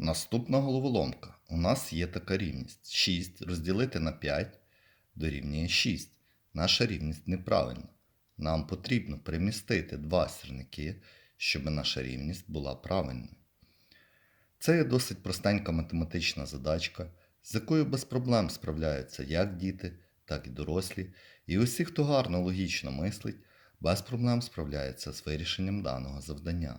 Наступна головоломка. У нас є така рівність. 6 розділити на 5 дорівнює 6. Наша рівність неправильна. Нам потрібно перемістити два сірники, щоб наша рівність була правильною. Це є досить простенька математична задачка, з якою без проблем справляються як діти, так і дорослі, і усі, хто гарно логічно мислить, без проблем справляється з вирішенням даного завдання.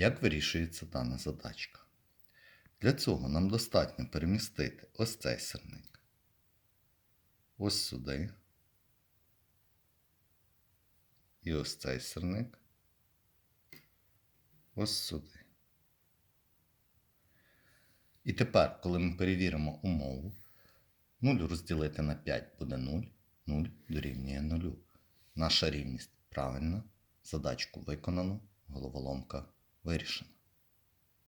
Як вирішується дана задачка? Для цього нам достатньо перемістити ось цей сирник. Ось сюди. І ось цей сирник. Ось сюди. І тепер, коли ми перевіримо умову, 0 розділити на 5 буде 0, 0 дорівнює 0. Наша рівність правильна, задачку виконано, головоломка вирішена.